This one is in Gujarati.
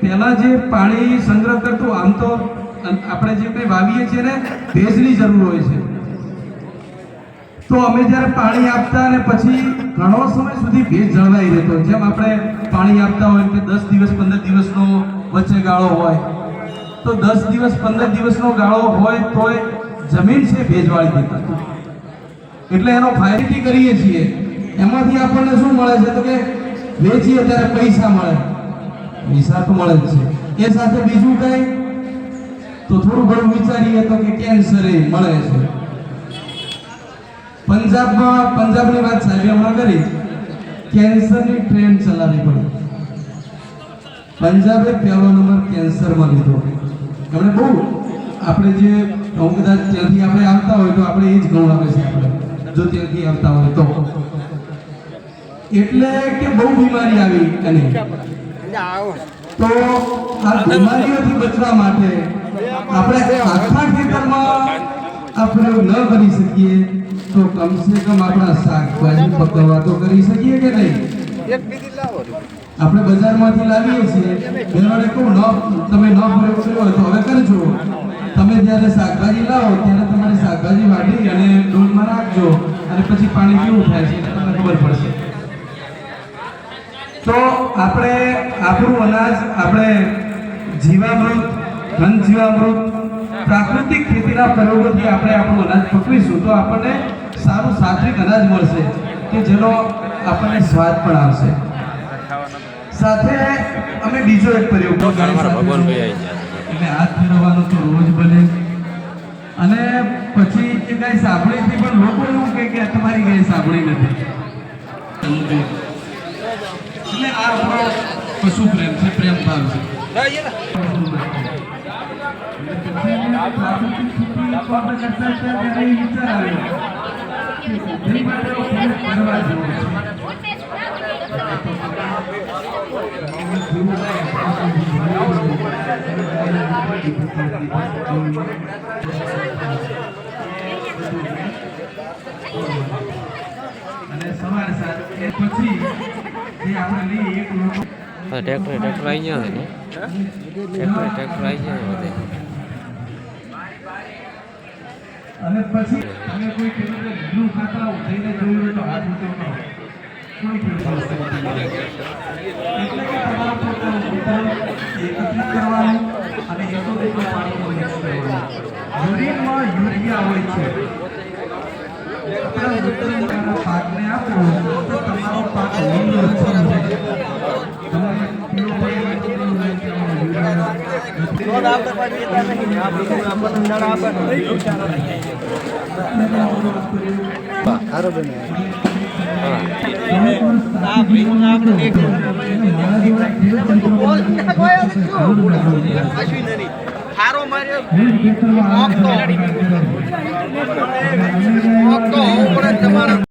પહેલા જે પાણી સંગ્રહ કરતું આમ તો આપણે જે કંઈ વાવીએ છીએ ને, ભેજની જરૂર હોય છે. તો અમે જ્યારે પાણી આપતા અને પછી ઘણો સમય સુધી ભેજ જળવાઈ રહેતો. જેમ આપણે પાણી આપતા હોય કે દસ દિવસ, પંદર દિવસનો વચ્ચે ગાળો હોય. તો દસ દિવસ, પંદર દિવસનો ગાળો હોય તોય જમીન છે ભેજવાળી દેતા. એટલે એનો ફાયદો કરીએ છીએ. એમાંથી આપણને શું મળે છે? તો કે વેચીએ ત્યારે પૈસા મળે. પૈસા તો મળે જ છે. એ સાથે બીજું કઈ? તો થોડું ઘણું વિચારીએ તો કે કેન્સર એ મળે છે. પંજાબમાં, પંજાબની વાત સાહેબે હમણાં કરી? કેન્સરની ટ્રેન ચલાવી પડી. પંજાબે પહેલો નંબર કેન્સરમાં લીધો. એમણે બહુ આપણે જે હું કદાચ ત્યાંથી આપણે આવતા હોય તો આપણે એ જ ઘણું આવે છે આપણે. જો ત્યાંથી આવતા હોય તો. એટલે કે બહુ બીમારી આવી એની તો આ બીમારીઓથી બચવા માટે આપણે આખા ખેતરમાં આપણે ન કરી શકીએ તો કમસે કમ આપણા શાકભાજી પકવવા તો કરી શકીએ કે નહીં? આપણે બજારમાંથી લાવીએ છીએ. બહેનોને કહું ન તમે ન પ્રયોગ કર્યો હોય તો હવે કરજો તમે જ્યારે શાકભાજી લાવો ત્યારે તમારે શાકભાજી વાટી અને ડોલમાં રાખજો અને પછી પાણી કેવું થાય છે તમને ખબર પડશે. તો આપણે આપણું અનાજ આપણે જીવામૃત ઘન જીવામૃત પ્રાકૃતિક ખેતીના પ્રયોગોથી આપણે આપણું અનાજ પકવીશું તો આપણને સારું સાત્વિક અનાજ મળશે કે જેનો આપણને સ્વાદ પણ આવશે. સાથે અમે બીજો એક પ્રયોગ એટલે હાથ ફેરવવાનો તો રોજ બને. અને પછી એ ગાય સાંભળીથી પણ લોકો એવું કહે કે તમારી ગાય સાંભળી નથી. એટલે આ આપણો પશુ પ્રેમ છે પ્રેમ ભાવ છે અને સવાર સાંજ પછી જે આપણે લઈએ એક લોકો ટ્રેક્ટર ટ્રેક્ટર આવી ગયા છે ને ટ્રેક્ટર ટ્રેક્ટર આવી ગયા બધે અને પછી તમે કોઈ ખેડૂતે લીલું ખાતર ઉઠાઈને જોયું હોય તો હાથ ઊંચો કરો કોઈ ખેડૂત એટલે કે તમારે પોતાનું ખેતર એકત્રિત કરવાનું અને એટલું એટલું પાણીમાં મિક્સ કરવાનું યુરિનમાં યુરિયા હોય છે આપણા ઉત્તરીયના પાકને આપો તો તમારો પાક લીલો છમ છે તમે પીળો પાક નાખી દો ને તેમાં યુરિયા નથી. હારો માર્યો મોક તો મોક તો પડે તમારે